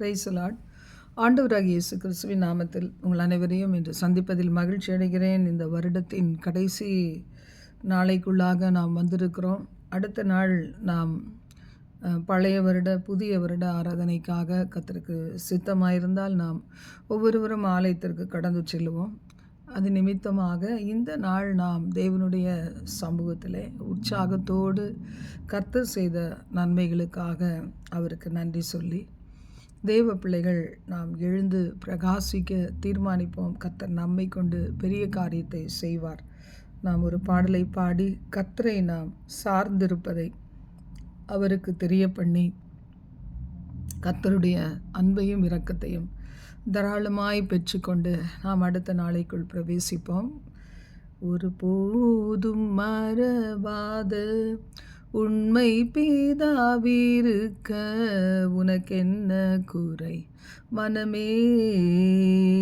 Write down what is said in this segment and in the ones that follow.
பிரைசலாட் ஆண்டவராக இயேசு கிறிஸ்துவின் நாமத்தில் உங்கள் அனைவரையும் இன்று சந்திப்பதில் மகிழ்ச்சி அடைகிறேன். இந்த வருடத்தின் கடைசி நாளைக்குள்ளாக நாம் வந்திருக்கிறோம். அடுத்த நாள் நாம் பழைய வருட புதிய வருட ஆராதனைக்காக கத்தருக்கு சித்தமாயிருந்தால் நாம் ஒவ்வொருவரும் ஆலயத்திற்கு கடந்து செல்லுவோம். அது நிமித்தமாக இந்த நாள் நாம் தேவனுடைய சமூகத்தில் உற்சாகத்தோடு கர்த்தர் செய்த நன்மைகளுக்காக அவருக்கு நன்றி சொல்லி தேவ பிள்ளைகள் நாம் எழுந்து பிரகாசிக்க தீர்மானிப்போம். கர்த்தர் நம்மை கொண்டு பெரிய காரியத்தை செய்வார். நாம் ஒரு பாடலை பாடி கத்தரை நாம் சார்ந்திருப்பதை அவருக்கு தெரிய பண்ணி கர்த்தருடைய அன்பையும் இரக்கத்தையும் தாராளமாய் பெற்றுக்கொண்டு நாம் அடுத்த நாளைக்குள் பிரவேசிப்போம். ஒரு போதும் மறவாத உண்மை பீதாவிருக்க உனக்கென்ன குறை? மனமே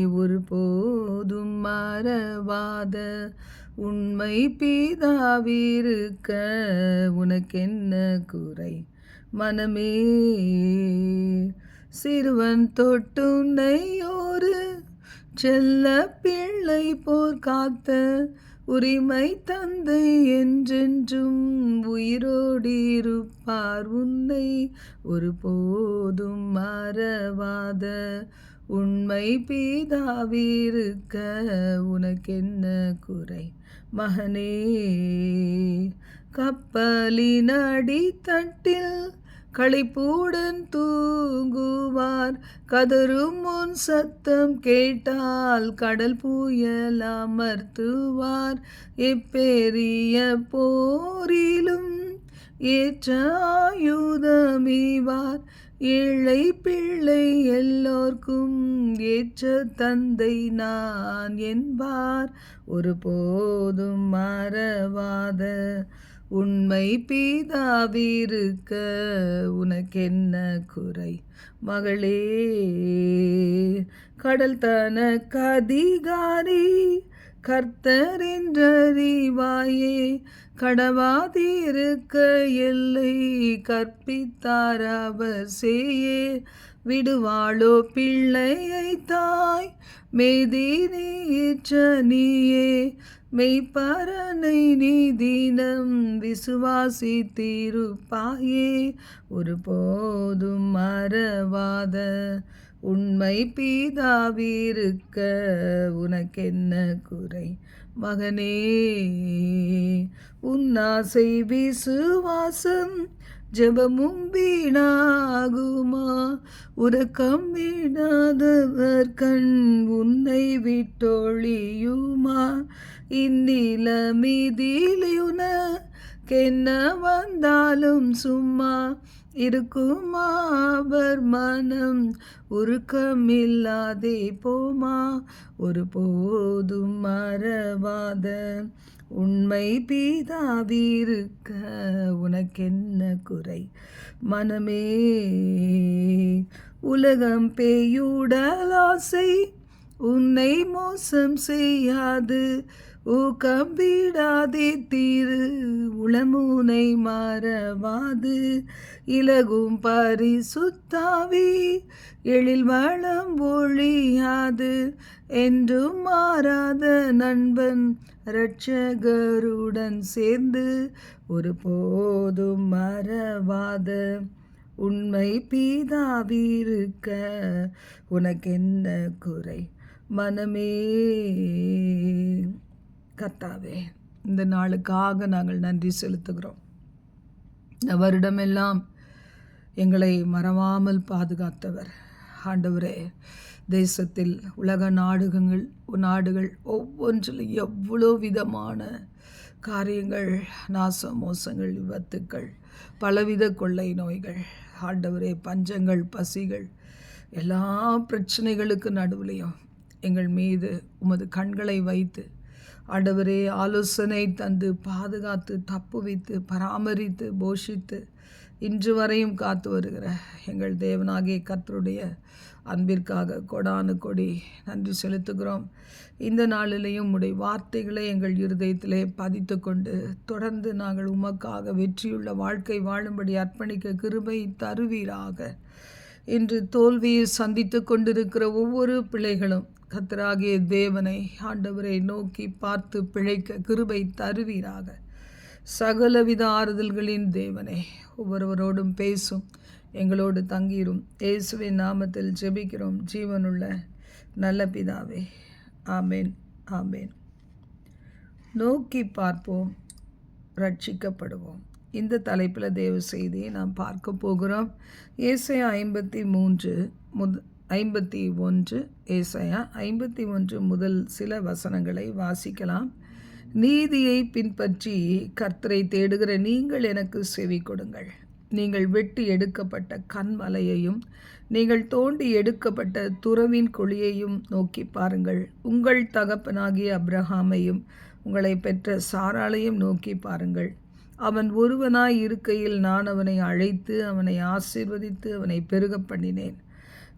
ஒரு போதும் மறவாத உண்மை பீதாவிருக்க உனக்கென்ன குறை? மனமே சிறுவன் தொட்டுன்னை ஒரு செல்ல பிள்ளை போர் காத்த உரிமை தந்தை என்றென்றும் உயிரோடிருப்பார். உன்னை ஒரு போதும் மறவாத உண்மை பீதாவிருக்க உனக்கென்ன குறை? மகனே கப்பலின் அடித்தட்டில் களிப்புடன் தூங்குவார். கதரும் முன் சத்தம் கேட்டால் கடல் புயல் அமர்த்துவார். எப்பெரிய போரிலும் ஏற்ற ஆயுதமிவார். ஏழை பிள்ளை எல்லோர்க்கும் ஏற்ற தந்தை நான் என்பார். ஒரு போதும் மறவாத உண்மை பீதாவிருக்க உனக்கென்ன குறை? மகளே கடல் தனக்கு அதிகாரி கர்த்தர் என்றறிவாயே. கடவாதிருக்க எல்லை கற்பித்தார் அவர் செய்யே விடுவாளோ பிள்ளையை தாய் மேதி நீச்ச நீயே. மெய்ப்பரனை நீ தினம் விசுவாசித்திருப்பாயே. ஒரு போதும் மறவாத உண்மை பீதாவிருக்க உனக்கென்ன குறை? மகனே உன்னாசை விசுவாசம் ஜபமும் வீணாகுமா உறக்கம் வீணாதவர் கண் உன்னை விட்டொழியுமா? இந்நிலமிதிலுன கென்ன வந்தாலும் சும்மா இருக்குமா? அவர் மனம் உருக்கமில்லாதே போமா? ஒரு போதும் மறவாத உண்மை பீதாவிருக்க உனக்கென்ன குறை? மனமே உலகம் பேயுடலாசை உன்னை மோசம் செய்யாது. ஊ விடாதே தீரு உளமுனை மறவாது. இலகும் பரிசுத்தாவி எழில் வளம் ஒழியாது. என்றும் மாறாத நண்பன் இரட்சகருடன் சேர்ந்து ஒரு போதும் மறவாத. உண்மை பீதாவிருக்க உனக்கென்ன குறை? மனமே கர்த்தாவே இந்த நாளுக்காக நாங்கள் நன்றி செலுத்துகிறோம். இந்த வருடமெல்லாம் எங்களை மறவாமல் பாதுகாத்தவர். ஆண்டவரே தேசத்தில் உலக நாடுகங்கள் நாடுகள் ஒவ்வொன்றிலும் எவ்வளோ விதமான காரியங்கள் நாச மோசங்கள் விபத்துக்கள் பலவித கொள்ளை நோய்கள் ஆண்டவரே பஞ்சங்கள் பசிகள் எல்லா பிரச்சனைகளுக்கு நடுவுலையும் எங்கள் மீது உமது கண்களை வைத்து ஆண்டவரே ஆலோசனை தந்து பாதுகாத்து தப்பு வைத்து பராமரித்து போஷித்து இன்று வரையும் காத்து வருகிற எங்கள் தேவனாகிய கத்தருடைய அன்பிற்காக கொடானு கொடி நன்றி செலுத்துகிறோம். இந்த நாளிலேயும் உடைய வார்த்தைகளை எங்கள் இருதயத்திலே பதித்து கொண்டு தொடர்ந்து நாங்கள் உமக்காக வெற்றியுள்ள வாழ்க்கை வாழும்படி அர்ப்பணிக்க கிருபை தருவீராக. இன்று தோல்வியை சந்தித்து கொண்டிருக்கிற ஒவ்வொரு பிள்ளைகளும் கத்தராகிய தேவனை ஆண்டவரை நோக்கி பார்த்து பிழைக்க கிருபை தருவீராக. சகலவித ஆறுதல்களின் தேவனே ஒவ்வொருவரோடும் பேசும் எங்களோடு தங்கிரும். இயேசுவின் நாமத்தில் ஜெபிக்கிறோம். ஜீவனுள்ள நல்ல பிதாவே ஆமேன் ஆமேன். நோக்கி பார்ப்போம் ரட்சிக்கப்படுவோம். இந்த தலைப்பில் தேவ செய்தியை நாம் பார்க்க போகிறோம். இயேசு ஐம்பத்தி மூன்று முத் ஐம்பத்தி ஒன்று ஏசையா ஐம்பத்தி ஒன்று முதல் சில வசனங்களை வாசிக்கலாம். நீதியை பின்பற்றி கர்த்தரை தேடுகிற நீங்கள் எனக்கு செவி கொடுங்கள். நீங்கள் வெட்டி எடுக்கப்பட்ட கண்மலையையும் நீங்கள் தோண்டி எடுக்கப்பட்ட துறவின் குழியையும் நோக்கி பாருங்கள். உங்கள் தகப்பனாகிய அப்ரஹாமையும் உங்களை பெற்ற சாராளையும் நோக்கி பாருங்கள். அவன் ஒருவனாய் இருக்கையில் நான் அவனை அழைத்து அவனை ஆசீர்வதித்து அவனை பெருக பண்ணினேன்.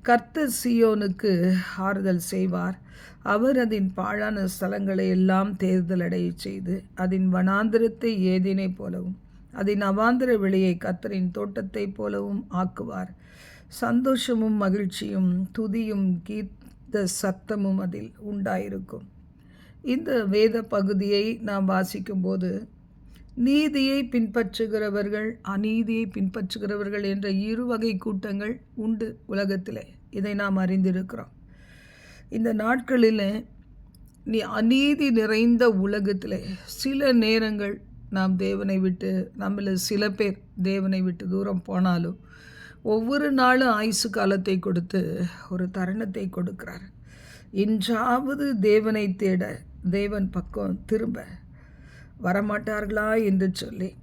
கர்த்தர் சியோனுக்கு ஆறுதல் செய்வார். அவர் அதன் பாழான ஸ்தலங்களை எல்லாம் தேர்தல் அடைய செய்து அதன் வனாந்திரத்தை ஏதினை போலவும் அதன் அவாந்திர வெளியை கத்தரின் தோட்டத்தைப் போலவும் ஆக்குவார். சந்தோஷமும் மகிழ்ச்சியும் துதியும் கீர்த்த சத்தமும் அதில் உண்டாயிருக்கும். இந்த வேத பகுதியை நாம் வாசிக்கும்போது நீதியை பின்பற்றுகிறவர்கள் அநீதியை பின்பற்றுகிறவர்கள் என்ற இரு வகை கூட்டங்கள் உண்டு உலகத்தில். இதை நாம் அறிந்திருக்கிறோம். இந்த நாட்களில் நீ அநீதி நிறைந்த உலகத்தில் சில நேரங்கள் நாம் தேவனை விட்டு நம்மள சில பேர் தேவனை விட்டு தூரம் போனாலும் ஒவ்வொரு நாளும் ஆயுசு காலத்தை கொடுத்து ஒரு தருணத்தை கொடுக்கிறார். இன்றாவது தேவனை தேட தேவன் பக்கம் திரும்ப வரமாட்டார்களா என்று சொல்லி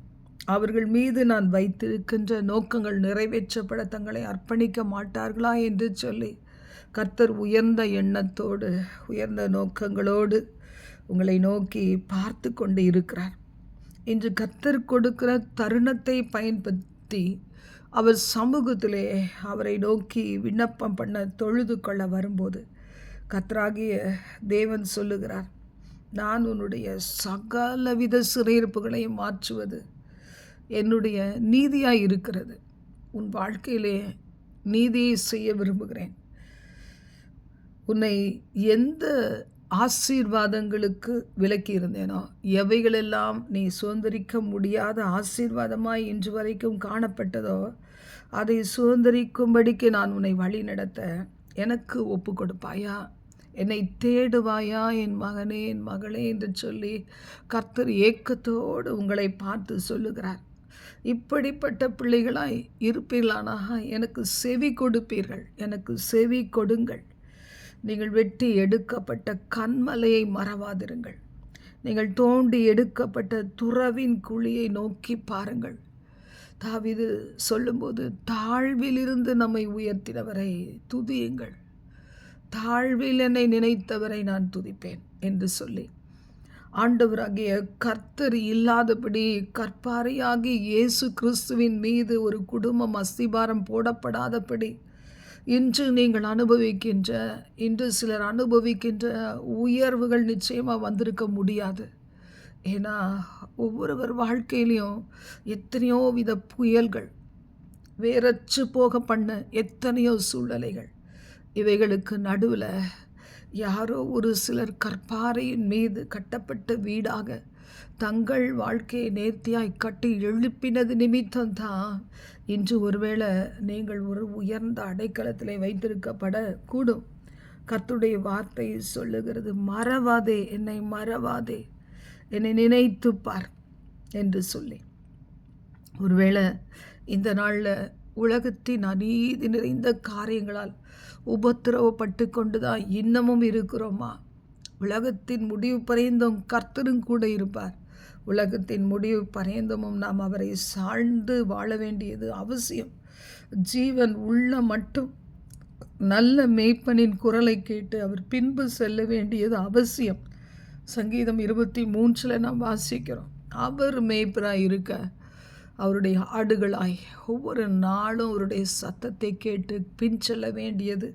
அவர்கள் மீது நான் வைத்திருக்கின்ற நோக்கங்கள் நிறைவேற்றப்பட தங்களை அர்ப்பணிக்க மாட்டார்களா என்று சொல்லி கர்த்தர் உயர்ந்த எண்ணத்தோடு உயர்ந்த நோக்கங்களோடு உங்களை நோக்கி பார்த்து கொண்டு இருக்கிறார். இன்று கர்த்தர் கொடுக்கிற தருணத்தை பயன்படுத்தி அவர் சமூகத்திலே அவரை நோக்கி விண்ணப்பம் பண்ண தொழுது கொள்ள வரும்போது கத்ராகிய தேவன் சொல்லுகிறார் நான் உன்னுடைய சகலவித சிறையிருப்புகளையும் மாற்றுவது என்னுடைய நீதியாக இருக்கிறது. உன் வாழ்க்கையிலே நீதியை செய்ய விரும்புகிறேன். உன்னை எந்த ஆசீர்வாதங்களுக்கு விலக்கி இருந்தேனோ எவைகளெல்லாம் நீ சுதந்திரிக்க முடியாத ஆசீர்வாதமாய் இன்று வரைக்கும் காணப்பட்டதோ அதை சுதந்திரிக்கும்படிக்கு நான் உன்னை வழி நடத்த எனக்கு ஒப்பு கொடுப்பாயா? என்னை தேடுவாயா? என் மகனே என் மகளே என்று சொல்லி கர்த்தர் ஏக்கத்தோடு உங்களை பார்த்து சொல்லுகிறார். இப்படிப்பட்ட பிள்ளைகளாய் இருப்பீர்களானா எனக்கு செவி கொடுப்பீர்கள். எனக்கு செவி கொடுங்கள். நீங்கள் வெட்டி எடுக்கப்பட்ட கண்மலையை மறவாதிருங்கள். நீங்கள் தோண்டி எடுக்கப்பட்ட துறவின் குழியை நோக்கி பாருங்கள். தாவிது சொல்லும்போது தாழ்விலிருந்து நம்மை உயர்த்தினவரை துதியுங்கள். தாழ்வில் என்னை நினைத்தவரை நான் துதிப்பேன் என்று சொல்லி ஆண்டவராகிய கர்த்தர் இல்லாதபடி கற்பாரையாகி இயேசு கிறிஸ்துவின் மீது ஒரு குடும்பம் அஸ்திபாரம் போடப்படாதபடி இன்று நீங்கள் அனுபவிக்கின்ற இன்று சிலர் அனுபவிக்கின்ற உயர்வுகள் நிச்சயமாக வந்திருக்க முடியாது. ஏன்னா ஒவ்வொருவர் வாழ்க்கையிலையும் எத்தனையோ வித புயல்கள் வேறச்சு போக பண்ண எத்தனையோ சூழ்நிலைகள். இவைகளுக்கு நடுவில் யாரோ ஒரு சிலர் கற்பாறையின் மீது கட்டப்பட்ட வீடாக தங்கள் வாழ்க்கையை நேர்த்தியாய் கட்டி எழுப்பினது நிமித்தம்தான். இன்று ஒருவேளை நீங்கள் ஒரு உயர்ந்த அடைக்கலத்தில் வைத்திருக்கப்பட கூடும் கத்துடைய வார்த்தை சொல்லுகிறது மறவாதே என்னை மறவாதே என்னை நினைத்து பார் என்று சொல்லி. ஒருவேளை இந்த நாளில் உலகத்தின் அநீதி நிறைந்த காரியங்களால் உபத்திரவப்பட்டு கொண்டு தான் இன்னமும் இருக்கிறோமா? உலகத்தின் முடிவு பரைந்தும் கர்த்தரும் கூட இருப்பார். உலகத்தின் முடிவு பரைந்தமும் நாம் அவரை சாழ்ந்து வாழ வேண்டியது அவசியம். ஜீவன் உள்ள மட்டும். நல்ல மெய்ப்பனின் குரலை கேட்டு அவர் பின்பு செல்ல வேண்டியது அவசியம். சங்கீதம் இருபத்தி மூன்றில் நாம் வாசிக்கிறோம் அவர் மேய்ப்பராக இருக்க அவருடைய ஆடுகளாய் ஒவ்வொரு நாளும் அவருடைய சத்தத்தை கேட்டு பின் செல்ல வேண்டியது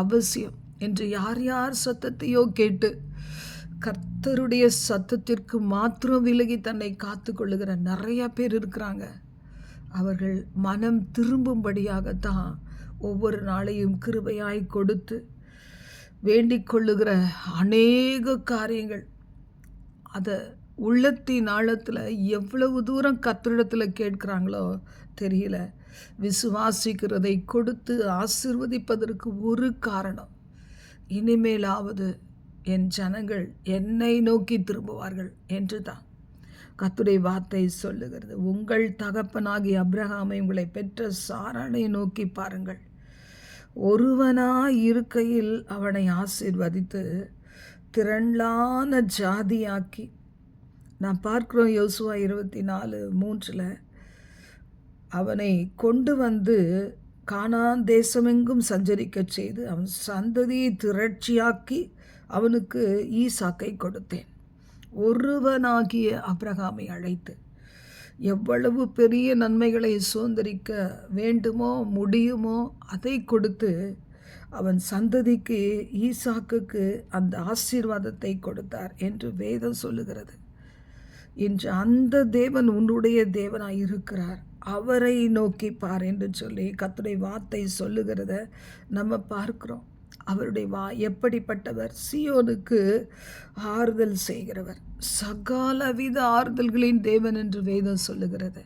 அவசியம் என்று யார் யார் சத்தத்தையோ கேட்டு கர்த்தருடைய சத்தத்திற்கு மாத்திரம் விலகி தன்னை காத்து கொள்ளுகிற நிறைய பேர் இருக்கிறாங்க. அவர்கள் மனம் திரும்பும்படியாகத்தான் ஒவ்வொரு நாளையும் கிருபையாய் கொடுத்து வேண்டிக் கொள்ளுகிற அநேக காரியங்கள். அதை உள்ளத்தின் ஆழத்தில் எவ்வளவு தூரம் கத்திரிடத்தில் கேட்குறாங்களோ தெரியல. விசுவாசிக்கிறதை கொடுத்து ஆசிர்வதிப்பதற்கு ஒரு காரணம். இனிமேலாவது என் ஜனங்கள் என்னை நோக்கி திரும்புவார்கள் என்று தான் கத்துரை வார்த்தை சொல்லுகிறது. உங்கள் தகப்பனாகி அப்ரஹாமை உங்களை பெற்ற சாரணை நோக்கி பாருங்கள். ஒருவனாய் இருக்கையில் அவனை ஆசிர்வதித்து திரளான ஜாதியாக்கி நான் பார்க்குறோம் யோசுவா இருபத்தி நாலு மூன்றில் அவனை கொண்டு வந்து காணான் தேசமெங்கும் சஞ்சரிக்கச் செய்து அவன் சந்ததியை திரட்சியாக்கி அவனுக்கு ஈசாக்கை கொடுத்தேன். ஒருவனாகிய அப்ரஹாமை அழைத்து எவ்வளவு பெரிய நன்மைகளை சுதந்திரிக்க வேண்டுமோ முடியுமோ அதை கொடுத்து அவன் சந்ததிக்கு ஈசாக்குக்கு அந்த ஆசீர்வாதத்தை கொடுத்தார் என்று வேதம் சொல்லுகிறது. இன்று அந்த தேவன் உன்னுடைய தேவனாய் இருக்கிறார். அவரை நோக்கி பார் என்று சொல்லி கத்துடைய வார்த்தை சொல்லுகிறத நம்ம பார்க்கிறோம். அவருடைய வா எப்படிப்பட்டவர்? சியோனுக்கு ஆறுதல் செய்கிறவர். சகாலவித ஆறுதல்களின் தேவன் என்று வேதம் சொல்லுகிறது.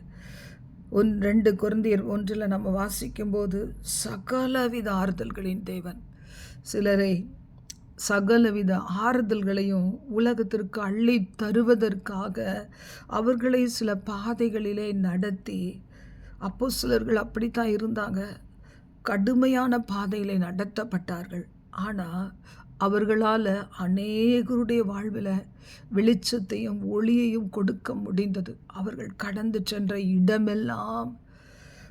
ஒன் ரெண்டு குழந்தையர் ஒன்றில் நம்ம வாசிக்கும்போது சகாலவித ஆறுதல்களின் தேவன். சிலரை சகலவித ஆறுதல்களையும் உலகத்திற்கு அள்ளி தருவதற்காக அவர்களை சில பாதைகளிலே நடத்தி அப்போ சிலர்கள் அப்படித்தான் இருந்தாங்க. கடுமையான பாதையில் நடத்தப்பட்டார்கள். ஆனால் அவர்களால் அநேகருடைய வாழ்வில் வெளிச்சத்தையும் ஒளியையும் கொடுக்க முடிந்தது. அவர்கள் கடந்து சென்ற இடமெல்லாம்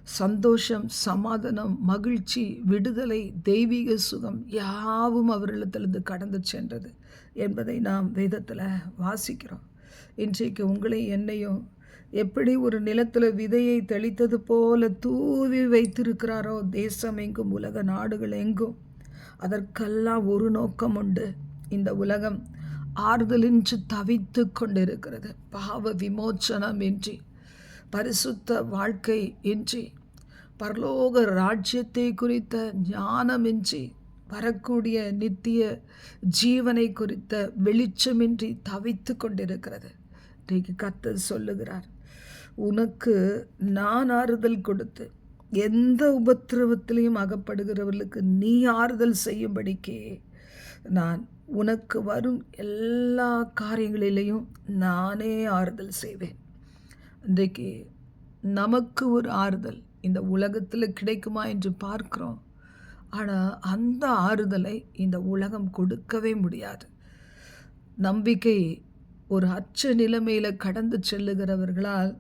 சந்தோஷம் சமாதானம் மகிழ்ச்சி விடுதலை தெய்வீக சுகம் யாவும் அவர்களிடத்திலிருந்து கடந்து சென்றது என்பதை நாம் வேதத்தில் வாசிக்கிறோம். இன்றைக்கு உங்களை என்னையும் எப்படி ஒரு நிலத்தில் விதையை தெளித்தது போல தூவி வைத்திருக்கிறாரோ தேசம் எங்கும் உலக நாடுகள் எங்கும் அதற்கெல்லாம் ஒரு நோக்கம் உண்டு. இந்த உலகம் ஆறுதலின்றி தவித்து கொண்டிருக்கிறது. பாவ விமோச்சனம் இன்றி. பரிசுத்த வாழ்க்கை இன்றி பரலோக ராஜ்யத்தை குறித்த ஞானமின்றி வரக்கூடிய நித்திய ஜீவனை குறித்த வெளிச்சமின்றி தவித்து கொண்டிருக்கிறது. இன்றைக்கு கத்த சொல்லுகிறார் உனக்கு நான் ஆறுதல் கொடுத்து எந்த உபத்திரவத்திலையும் அகப்படுகிறவர்களுக்கு நீ ஆறுதல் செய்யும்படிக்கே நான் உனக்கு வரும் எல்லா காரியங்களிலையும் நானே ஆறுதல் செய்வேன். இன்றைக்கு நமக்கு ஒரு ஆறுதல் இந்த உலகத்தில் கிடைக்குமா என்று பார்க்குறோம். ஆனால் அந்த ஆறுதலை இந்த உலகம் கொடுக்கவே முடியாது. நம்பிக்கை ஒரு அச்ச நிலைமையில் கடந்து செல்லுகிறவர்களால்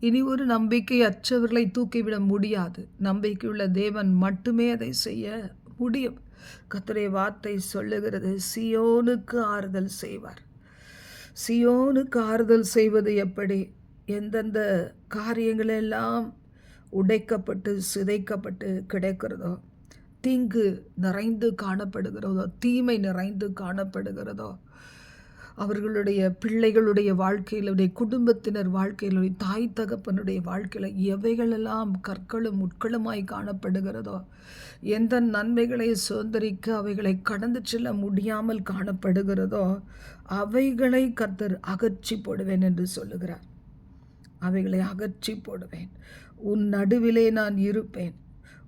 இனி ஒரு நம்பிக்கை அச்சவர்களை தூக்கிவிட முடியாது. நம்பிக்கையுள்ள தேவன் மட்டுமே அதை செய்ய முடியும். கத்துரை வார்த்தை சொல்லுகிறது சியோனுக்கு ஆறுதல் செய்வார். சியோனுக்கு ஆறுதல் செய்வது எப்படி? எந்தெந்த காரியங்களெல்லாம் உடைக்கப்பட்டு சிதைக்கப்பட்டு கிடைக்கிறதோ தீங்கு நிறைந்து காணப்படுகிறதோ தீமை நிறைந்து காணப்படுகிறதோ அவர்களுடைய பிள்ளைகளுடைய வாழ்க்கையிலுடைய குடும்பத்தினர் வாழ்க்கையிலுடைய தாய் தகப்பனுடைய வாழ்க்கையில் எவைகளெல்லாம் கற்களும் உட்களுமாய் காணப்படுகிறதோ எந்த நன்மைகளை சுதந்திரிக்க அவைகளை கடந்து செல்ல முடியாமல் காணப்படுகிறதோ அவைகளை கத்தர் அகற்றி போடுவேன் என்று சொல்லுகிறார். அவைகளை அகற்றி போடுவேன். உன் நடுவிலே நான் இருப்பேன்.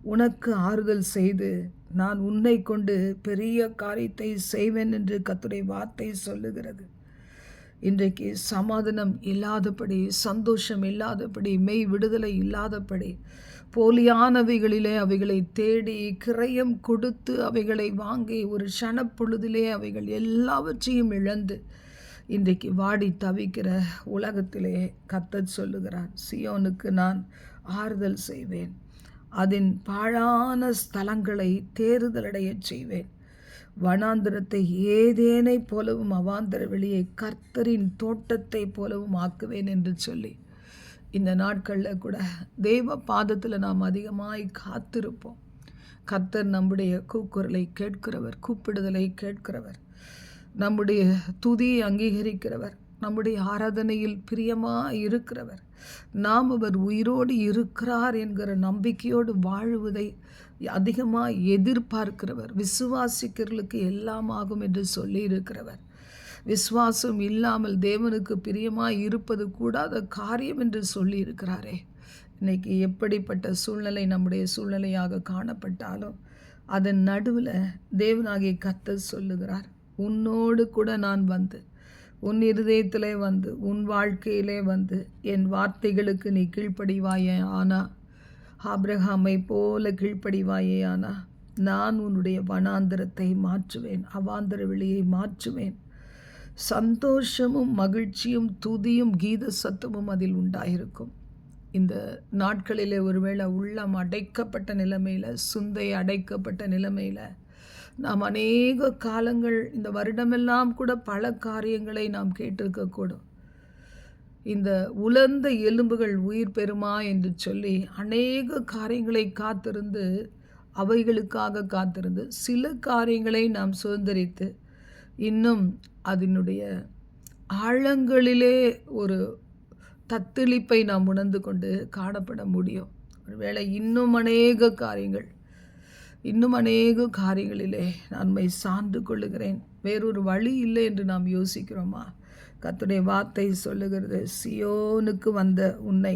உனக்கு ஆறுதல் செய்து நான் உன்னை கொண்டு பெரிய காரியத்தை செய்வேன் என்று கத்துடைய வார்த்தை சொல்லுகிறது. இன்றைக்கு சமாதானம் இல்லாதபடி சந்தோஷம் இல்லாதபடி மெய் விடுதலை இல்லாதபடி போலியானவைகளிலே அவைகளை தேடி கிரயம் கொடுத்து அவைகளை வாங்கி ஒரு க்ஷணப்பொழுதிலே அவைகள் எல்லாவற்றையும் இழந்து இன்றைக்கு வாடி தவிக்கிற உலகத்திலே கத்தச் சொல்லுகிறார் சியோனுக்கு நான் ஆறுதல் செய்வேன். அதன் பாழான ஸ்தலங்களை தேறுதலடைய செய்வேன். வனாந்திரத்தை ஏதேனை போலவும் அவாந்தர வெளியை கர்த்தரின் தோட்டத்தை போலவும் ஆக்குவேன் என்று சொல்லி இந்த நாட்களில் கூட தெய்வ பாதத்தில் நாம் அதிகமாய் காத்திருப்போம். கர்த்தர் நம்முடைய கூக்குரலை கேட்கிறவர் கூப்பிடுதலை கேட்கிறவர். நம்முடைய துதியை அங்கீகரிக்கிறவர் நம்முடைய ஆராதனையில் பிரியமாக இருக்கிறவர் நாம் அவர் உயிரோடு இருக்கிறார் என்கிற நம்பிக்கையோடு வாழுவதை அதிகமாக எதிர்பார்க்கிறவர். விசுவாசிக்கிறவர்களுக்கு எல்லாம் ஆகும் என்று சொல்லி இருக்கிறவர் விசுவாசம் இல்லாமல் தேவனுக்கு பிரியமாக இருப்பது கூடாத காரியம் என்று சொல்லி இருக்கிறாரே இன்னைக்கு எப்படிப்பட்ட சூழ்நிலை நம்முடைய சூழ்நிலையாக காணப்பட்டாலும் அதன் நடுவில் தேவனாகிய கர்த்தர் சொல்லுகிறார். உன்னோடு கூட நான் வந்து உன் இருதயத்திலே வந்து உன் வாழ்க்கையிலே வந்து என் வார்த்தைகளுக்கு நீ கீழ்ப்படிவாயே ஆனா ஆப்ரஹாமை போல கீழ்ப்படிவாயே ஆனா நான் உன்னுடைய வனாந்திரத்தை மாற்றுவேன் அவாந்திர வெளியை மாற்றுவேன். சந்தோஷமும் மகிழ்ச்சியும் துதியும் கீத சத்தமும் அதில் உண்டாயிருக்கும். இந்த நாட்களிலே ஒருவேளை உள்ளம் அடைக்கப்பட்ட நிலைமையில் சுந்தை அடைக்கப்பட்ட நிலைமையில் நாம் அநேக காலங்கள் இந்த வருடமெல்லாம் கூட பல காரியங்களை நாம் கேட்டிருக்கக்கூடும். இந்த உலர்ந்த எலும்புகள் உயிர் பெறுமா என்று சொல்லி அநேக காரியங்களை காத்திருந்து அவைகளுக்காக காத்திருந்து சில காரியங்களை நாம் சுதந்திரித்து இன்னும் அதனுடைய ஆழங்களிலே ஒரு தத்தளிப்பை நாம் உணர்ந்து கொண்டு காணப்பட முடியும். ஒருவேளை இன்னும் அநேக காரியங்கள் இன்னும் அநேக காரியங்களிலே நன்மை சார்ந்து கொள்ளுகிறேன். வேறொரு வழி இல்லை என்று நாம் யோசிக்கிறோமா? கத்துடைய வார்த்தை சொல்லுகிறது சியோனுக்கு வந்த உன்னை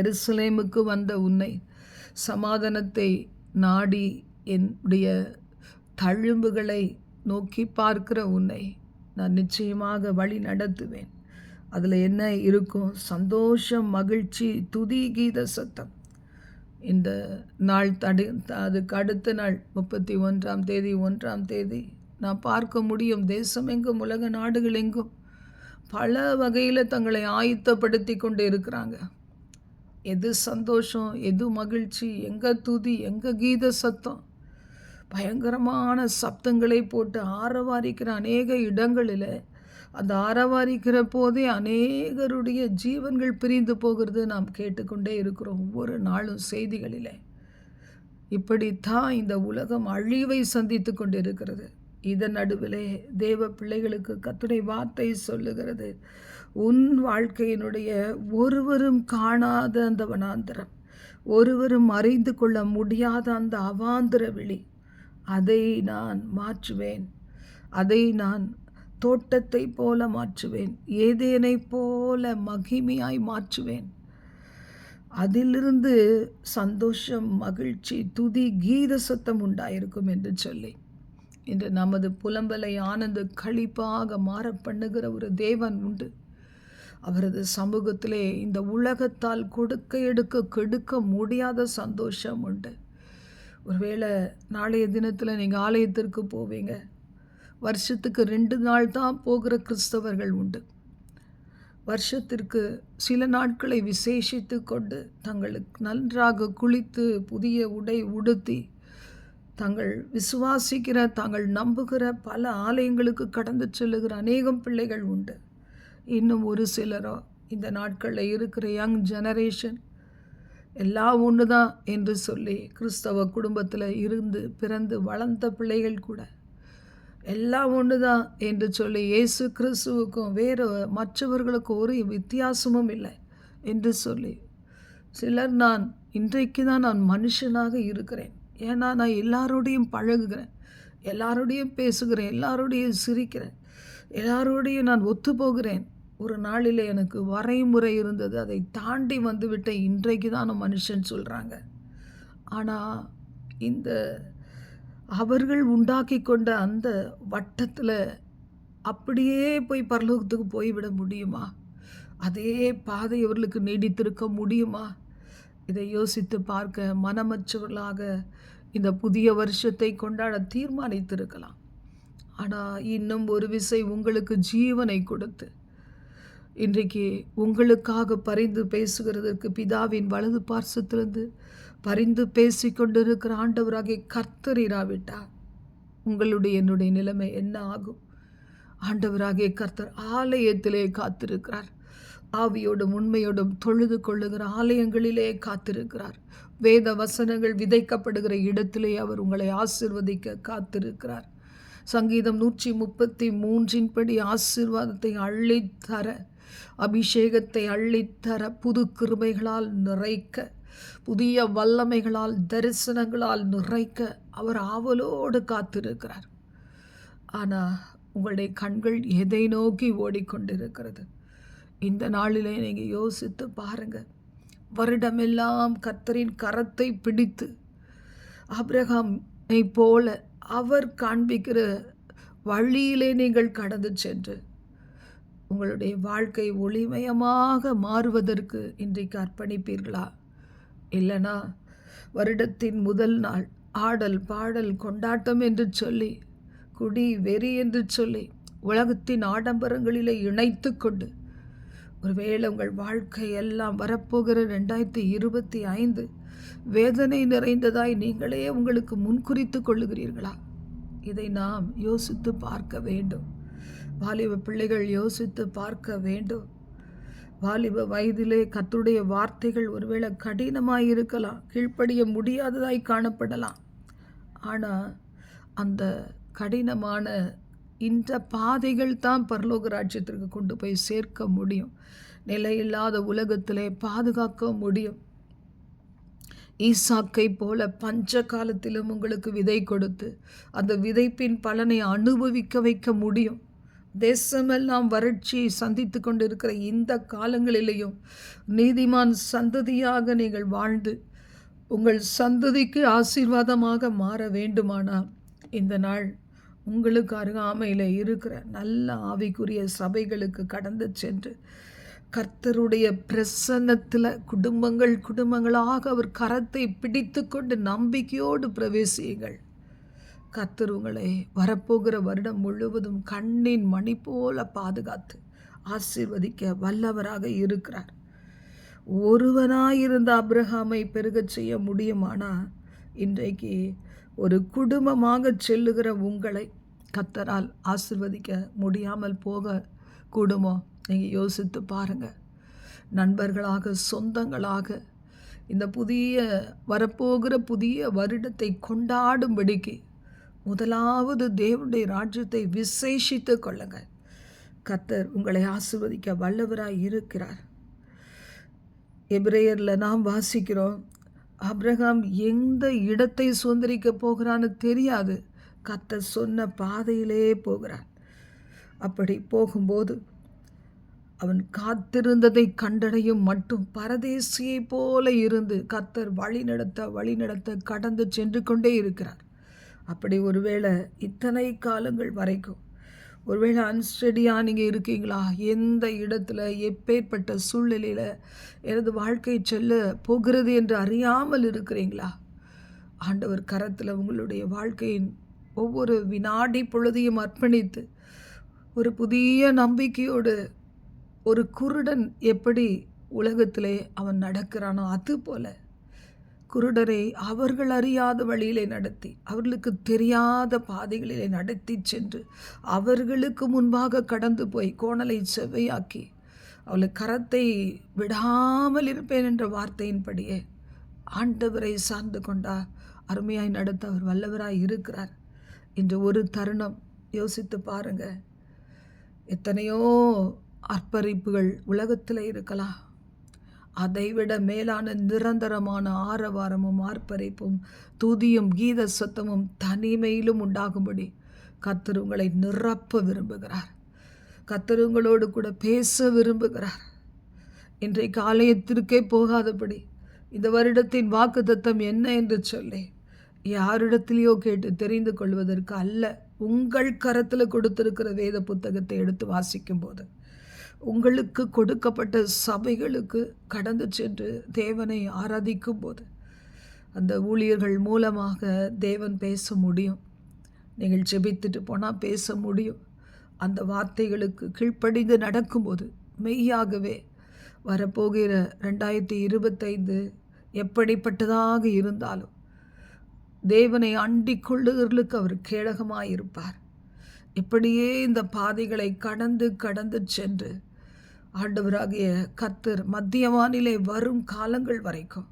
எருசலேமுக்கு வந்த உன்னை சமாதானத்தை நாடி என்னுடைய தழும்புகளை நோக்கி பார்க்கிற உன்னை நான் நிச்சயமாக வழி நடத்துவேன். அதில் என்ன இருக்கும்? சந்தோஷம் மகிழ்ச்சி துதி கீத சத்தம். இந்த நாள் தடு அதுக்கு அடுத்த நாள் முப்பத்தி ஒன்றாம் தேதி ஒன்றாம் தேதி. நான் பார்க்க முடியும். தேசம் எங்கும் உலக நாடுகள் எங்கும். பல வகையில் தங்களை ஆயத்தப்படுத்தி கொண்டு இருக்கிறாங்க. எது சந்தோஷம் எது மகிழ்ச்சி எங்கே துதி எங்கே கீத சத்தம். பயங்கரமான சப்தங்களை போட்டு ஆரவாரிக்கிற அநேக இடங்களில் அந்த ஆரவாரிக்கிற போதே அநேகருடைய ஜீவன்கள் பிரிந்து போகிறது நாம் கேட்டுக்கொண்டே இருக்கிறோம் ஒவ்வொரு நாளும் செய்திகளில். இப்படித்தான் இந்த உலகம் அழிவை சந்தித்து கொண்டிருக்கிறது. இதன் நடுவிலே தேவ பிள்ளைகளுக்கு கத்துடை வார்த்தை சொல்லுகிறது. உன் வாழ்க்கையினுடைய ஒருவரும் காணாத அந்த வனாந்திரம் ஒருவரும் அறிந்து கொள்ள முடியாத அந்த அவாந்திர விழி. அதை நான் மாற்றுவேன். அதை நான் தோட்டத்தை போல மாற்றுவேன் ஏதேனை போல மகிமையாய் மாற்றுவேன். அதிலிருந்து சந்தோஷம் மகிழ்ச்சி துதி கீத சத்தம் உண்டாயிருக்கும் என்று சொல்லி இன்று நமது புலம்பலை ஆனந்த கழிப்பாக மாற பண்ணுகிற ஒரு தேவன் உண்டு. அவரது சமூகத்திலே இந்த உலகத்தால் கொடுக்க எடுக்க கெடுக்க முடியாத சந்தோஷம் உண்டு. ஒருவேளை நாளைய தினத்தில் நீங்கள் ஆலயத்திற்கு போவீங்க. வருஷத்துக்கு ரெண்டு நாள் தான் போகிற கிறிஸ்தவர்கள் உண்டு. வருஷத்திற்கு சில நாட்களை விசேஷித்து கொண்டு தங்களுக்கு நன்றாக குளித்து புதிய உடை உடுத்தி தங்கள் விசுவாசிக்கிற தாங்கள் நம்புகிற பல ஆலயங்களுக்கு கடந்து செல்லுகிற அநேகம் பிள்ளைகள் உண்டு. இன்னும் ஒரு சிலரோ இந்த நாட்களில் இருக்கிற யங் ஜெனரேஷன் எல்லாம் ஒன்று தான் என்று சொல்லி கிறிஸ்தவ குடும்பத்தில் இருந்து பிறந்து வளர்ந்த பிள்ளைகள் கூட எல்லாம் ஒன்று தான் என்று சொல்லி இயேசு கிறிஸ்துவுக்கும் வேறு மற்றவர்களுக்கும் ஒரு வித்தியாசமும் இல்லை என்று சொல்லி சிலர் நான் இன்றைக்கு தான் நான் மனுஷனாக இருக்கிறேன். ஏன்னா நான் எல்லாரோடையும் பழகுகிறேன். எல்லாரோடையும் பேசுகிறேன். எல்லாரோடையும் சிரிக்கிறேன். எல்லாரோடையும் நான் ஒத்து போகிறேன் ஒரு நாளில் எனக்கு வரைமுறை இருந்தது. அதை தாண்டி வந்துவிட்டேன் இன்றைக்கு தான் நான் மனுஷன் சொல்கிறாங்க ஆனால் இந்த அவர்கள் உண்டாக்கி கொண்ட அந்த வட்டத்தில் அப்படியே போய் பரலோகத்துக்கு போய்விட முடியுமா? அதே பாதை அவர்களுக்கு நீடித்திருக்க முடியுமா? இதை யோசித்து பார்க்க மனமற்றவர்களாக இந்த புதிய வருஷத்தை கொண்டாட தீர்மானித்திருக்கலாம். ஆனால் இன்னும் ஒரு விசை உங்களுக்கு ஜீவனை கொடுத்து இன்றைக்கு உங்களுக்காக பரிந்து பேசுகிறதற்கு பிதாவின் வலது பார்சத்திலிருந்து பரிந்து பேசிக்கொண்டிருக்கிற ஆண்டவராகிய கர்த்தர் இராவிட்டார். உங்களுடைய என்னுடைய நிலைமை என்ன ஆகும்? ஆண்டவராகிய கர்த்தர் ஆலயத்திலே காத்திருக்கிறார். ஆவியோடும் உண்மையோடும் தொழுது கொள்ளுகிற ஆலயங்களிலே காத்திருக்கிறார். வேத வசனங்கள் விதைக்கப்படுகிற இடத்திலே அவர் உங்களை ஆசிர்வதிக்க காத்திருக்கிறார். சங்கீதம் நூற்றி முப்பத்தி மூன்றின்படி ஆசீர்வாதத்தை அள்ளித்தர அபிஷேகத்தை அள்ளித்தர புது கிருமைகளால் நிறைக்க புதிய வல்லமைகளால் தரிசனங்களால் நிறைக்க அவர் ஆவலோடு காத்திருக்கிறார். ஆனால் உங்களுடைய கண்கள் எதை நோக்கி ஓடிக்கொண்டிருக்கிறது? இந்த நாளிலே நீங்கள் யோசித்து பாருங்கள் வருடமெல்லாம் கத்தரின் கரத்தை பிடித்து அப்ரஹாமை போல அவர் காண்பிக்கிற வழியிலே நீங்கள் கடந்து சென்று உங்களுடைய வாழ்க்கை ஒளிமயமாக மாறுவதற்கு இன்றைக்கு அர்ப்பணிப்பீர்களா? இல்லைனா வருடத்தின் முதல் நாள் ஆடல் பாடல் கொண்டாட்டம் என்று சொல்லி குடி வெறி என்று சொல்லி உலகத்தின் ஆடம்பரங்களிலே இணைத்து கொண்டு ஒருவேளை உங்கள் வாழ்க்கை எல்லாம் வரப்போகிற ரெண்டாயிரத்தி இருபத்தி ஐந்து வேதனை நிறைந்ததாய் நீங்களே உங்களுக்கு முன்குறித்து கொள்ளுகிறீர்களா? இதை நாம் யோசித்து பார்க்க வேண்டும். வாலிப பிள்ளைகள் யோசித்து பார்க்க வேண்டும். வாலிப வயதிலே கத்துடைய வார்த்தைகள் ஒருவேளை கடினமாக இருக்கலாம் கீழ்ப்படிய முடியாததாய் காணப்படலாம். ஆனால் அந்த கடினமான இந்த பாதைகள் தான் பரலோக ராஜ்யத்திற்கு கொண்டு போய் சேர்க்க முடியும். நிலையில்லாத உலகத்திலே பாதுகாக்க முடியும். ஈசாக்கை போல பஞ்ச காலத்திலும் உங்களுக்கு விதை கொடுத்து அந்த விதைப்பின் பலனை அனுபவிக்க வைக்க முடியும். தேசமெல்லாம் வறட்சியை சந்தித்து கொண்டிருக்கிற இந்த காலங்களிலேயும் நீதிமான் சந்ததியாக நீங்கள் வாழ்ந்து உங்கள் சந்ததிக்கு ஆசீர்வாதமாக மாற வேண்டுமானால் இந்த நாள் உங்களுக்கு அருகாமையில் இருக்கிற நல்ல ஆவிக்குரிய சபைகளுக்கு கடந்து சென்று கர்த்தருடைய பிரசன்னத்தில் குடும்பங்கள் குடும்பங்களாக அவர் கரத்தை பிடித்து கொண்டு நம்பிக்கையோடு பிரவேசியுங்கள். கத்தர் உங்களை வரப்போகிற வருடம் முழுவதும் கண்ணின் மணி போல பாதுகாத்து ஆசிர்வதிக்க வல்லவராக இருக்கிறார். ஒருவனாயிருந்த அப்ரஹாமை பெருகச் செய்ய முடியுமானா? இன்றைக்கு ஒரு குடும்பமாக செல்லுகிற உங்களை கத்தரால் ஆசிர்வதிக்க முடியாமல் போக கூடுமோ? நீங்கள் யோசித்து பாருங்கள் நண்பர்களாக சொந்தங்களாக இந்த புதிய வரப்போகிற புதிய வருடத்தை கொண்டாடும்படிக்கு முதலாவது தேவனுடைய ராஜ்யத்தை விசேஷித்து கொள்ளுங்கள். கத்தர் உங்களை ஆசிர்வதிக்க வல்லவராய் இருக்கிறார். எபிரேயரில் நாம் வாசிக்கிறோம் அப்ரஹாம் எந்த இடத்தை சுதந்திரிக்க போகிறான்னு தெரியாது. கத்த சொன்ன பாதையிலே போகிறான் அப்படி போகும்போது அவன் காத்திருந்ததை கண்டடையும் மட்டும் பரதேசியை போல இருந்து கத்தர் வழிநடத்த வழிநடத்த கடந்து சென்று கொண்டே இருக்கிறார். அப்படி ஒருவேளை இத்தனை காலங்கள் வரைக்கும் ஒருவேளை அன்ஸ்டடியாக நீங்கள் இருக்கீங்களா? எந்த இடத்துல எப்பேற்பட்ட சூழ்நிலையில் எனது வாழ்க்கை செல்ல போகிறது என்று அறியாமல் இருக்கிறீங்களா? ஆண்டவர் கரத்தில் உங்களுடைய வாழ்க்கையின் ஒவ்வொரு வினாடி பொழுதையும் அர்ப்பணித்து ஒரு புதிய நம்பிக்கையோடு ஒரு குருடன் எப்படி உலகத்திலே அவன் நடக்கிறானோ அது போல குருடரை அவர்கள் அறியாத வழியிலே நடத்தி அவர்களுக்கு தெரியாத பாதைகளிலே நடத்தி சென்று அவர்களுக்கு முன்பாக கடந்து போய் கோணலை செவ்வையாக்கி அவளை கரத்தை விடாமல் இருப்பேன் என்ற வார்த்தையின்படியே ஆண்டவரை சார்ந்து கொண்டா அருமையாய் நடத்த அவர் வல்லவராய் இருக்கிறார் இன்று ஒரு தருணம் யோசித்து பாருங்க. எத்தனையோ அர்ப்பரிப்புகள் உலகத்தில் இருக்கலாம். அதைவிட மேலான நிரந்தரமான ஆரவாரமும் ஆர்ப்பரிப்பும் துதியும் கீத சத்தமும் தனிமையிலும் உண்டாகும்படி கத்தர் உங்களை நிரப்ப விரும்புகிறார். கத்தர் உங்களோடு கூட பேச விரும்புகிறார். இன்றைக்கு ஆலயத்திற்கே போகாதபடி இந்த வருடத்தின் வாக்கு தத்தம் என்ன என்று சொல்லி யாரிடத்திலேயோ கேட்டு தெரிந்து கொள்வதற்கு அல்ல உங்கள் கரத்தில் கொடுத்திருக்கிற வேத புத்தகத்தை எடுத்து வாசிக்கும் போது உங்களுக்கு கொடுக்கப்பட்ட சபைகளுக்கு கடந்து சென்று தேவனை ஆராதிக்கும் போது அந்த ஊழியர்கள் மூலமாக தேவன் பேச முடியும். நீங்கள் ஜெபித்துட்டு போனால் பேச முடியும். அந்த வார்த்தைகளுக்கு கீழ்ப்படிந்து நடக்கும்போது மெய்யாகவே வரப்போகிற ரெண்டாயிரத்தி இருபத்தைந்து எப்படிப்பட்டதாக இருந்தாலும் தேவனை அண்டிக் கொள்ளுகிறவர்களுக்கு அவர் கேடகமாக இருப்பார் இப்படியே இந்த பாதைகளை கடந்து கடந்து சென்று ஆண்டவராகிய கத்தர் மத்திய வானிலை வரும் காலங்கள் வரைக்கும்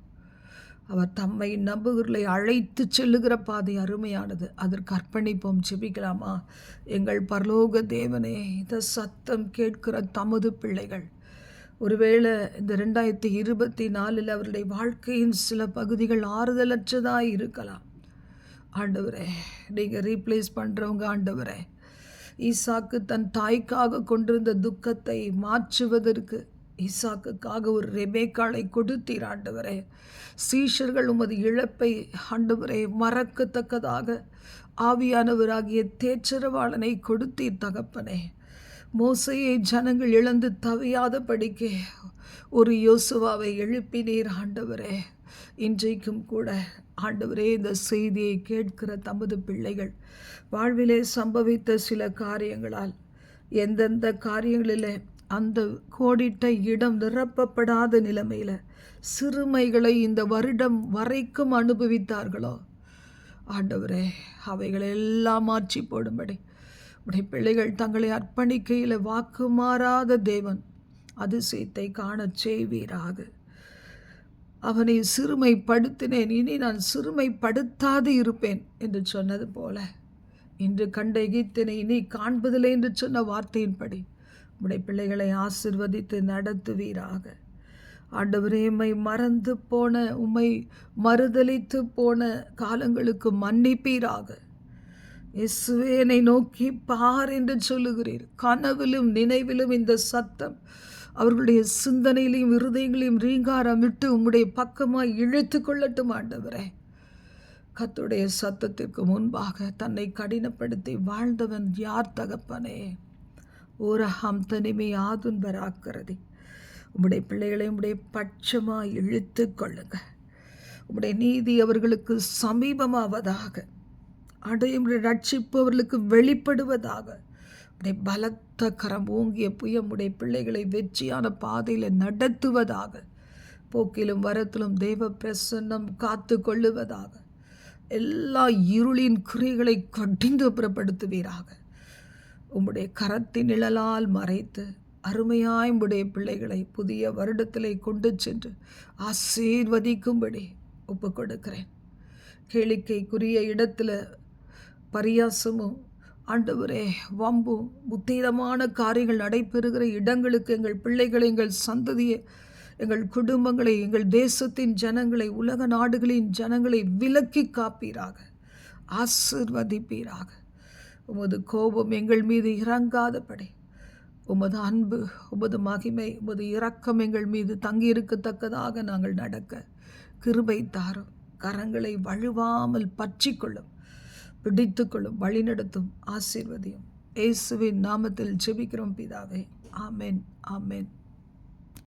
அவர் தம்மை நம்புகிறலை அழைத்து செல்லுகிற பாதை அருமையானது. அதற்கு அர்ப்பணிப்போம் ஜெபிக்கலாமா? எங்கள் பரலோக தேவனே இந்த சத்தம் கேட்கிற தமது பிள்ளைகள். ஒருவேளை இந்த ரெண்டாயிரத்தி இருபத்தி நாலில் அவருடைய வாழ்க்கையின் சில பகுதிகள் ஆறுதலற்றதாக இருக்கலாம். ஆண்டவரே நீங்கள் ரீப்ளேஸ் பண்ணுறவங்க ஆண்டவரே. ஈசாக்கு தன் தாய்க்காக கொண்டிருந்த துக்கத்தை மாற்றுவதற்கு ஈசாக்குக்காக ஒரு ரெபேக்காளை கொடுத்தீர் ஆண்டவரே. சீஷர்கள் உமது இழப்பை ஆண்டவரே மறக்கத்தக்கதாக ஆவியானவராகிய தேச்சரவாளனை கொடுத்தீர் தகப்பனே. மோசையை ஜனங்கள் இழந்து தவியாத படிக்க ஒரு யோசுவாவை எழுப்பினீர் ஆண்டவரே. இன்றைக்கும் கூட ஆண்டவரே இந்த செய்தியை கேட்கிற தமது பிள்ளைகள் வாழ்விலே சம்பவித்த சில காரியங்களால் எந்தெந்த காரியங்களில் அந்த கோடிட்ட இடம் நிரப்பப்படாத நிலைமையில் சிறுமைகளை இந்த வருடம் வரைக்கும் அனுபவித்தார்களோ? ஆண்டவரே அவைகளை எல்லாம் மாற்றி போடும்படி. உடைய பிள்ளைகள் தங்களை அர்ப்பணிக்கையில் வாக்கு மாறாத தேவன் அதிசயத்தை காணச் செய்வீராக. அவனை சிறுமைப்படுத்தினேன். இனி நான் சிறுமைப்படுத்தாது இருப்பேன் என்று சொன்னது போல. இன்று கண்ட எகித்தினை இனி காண்பதில்லை என்று சொன்ன வார்த்தையின்படி உடைய பிள்ளைகளை ஆசிர்வதித்து நடத்துவீராக. ஆண்டவரே உம்மை மறந்து போன உம்மை மறுதளித்து போன காலங்களுக்கு மன்னிப்பீராக. இயேசுவே நோக்கி பார் என்று சொல்லுகிறீர். கனவிலும் நினைவிலும் இந்த சத்தம் அவர்களுடைய சிந்தனையிலையும் இருதயங்களையும் ரீங்காரம் விட்டு உம்முடைய பக்கமாக இழுத்து கொள்ளட்டும் ஆண்டவரே. கத்துடைய சத்தத்திற்கு முன்பாக தன்னை கடினப்படுத்தி வாழ்ந்தவன் யார் தகப்பனே? ஓரஹம் தனிமை ஆதுன்பராக்கிறது. உம்முடைய பிள்ளைகளை உம்முடைய பட்சமாக இழுத்து கொள்ளுங்க. உம்முடைய நீதி அவர்களுக்கு சமீபமாவதாக அடையும் ரட்சிப்பு அவர்களுக்கு வெளிப்படுவதாக உடைய பலத்த கரம் ஓங்கிய புயமுடைய பிள்ளைகளை வெற்றியான பாதையில் நடத்துவதாக போக்கிலும் வரத்திலும் தெய்வ பிரசன்னம் காத்து கொள்ளுவதாக எல்லா இருளின் குறிகளை கடிந்து புறப்படுத்துவீராக. உம்முடைய கரத்தின் நிழலால் மறைத்து அருமையாய் உம்முடைய பிள்ளைகளை புதிய வருடத்திலே கொண்டு சென்று ஆசீர்வதிக்கும்படி ஒப்பு கொடுக்கிறேன் கேளிக்கைக்குரிய இடத்துல பரியாசமும் ஆண்டவரே வம்பும் புத்திதமான காரியங்கள் நடைபெறுகிற இடங்களுக்கு எங்கள் பிள்ளைகளை எங்கள் சந்ததியை எங்கள் குடும்பங்களை எங்கள் தேசத்தின் ஜனங்களை உலக நாடுகளின் ஜனங்களை விலக்கி காப்பீராக ஆசிர்வதிப்பீராக. உமது கோபம் எங்கள் மீது இறங்காதபடி உமது அன்பு உமது மகிமை உமது இரக்கம் எங்கள் மீது தங்கியிருக்கத்தக்கதாக நாங்கள் நடக்க கிருபை தாரும் கரங்களை வழுவாமல் பற்றி கொள்ளும் பிடித்துக்கொள்ளும் வழிநடத்தும் ஆசீர்வதியும். இயேசுவின் நாமத்தில் ஜெபிக்கிறோம் பிதாவே. ஆமேன் ஆமென்.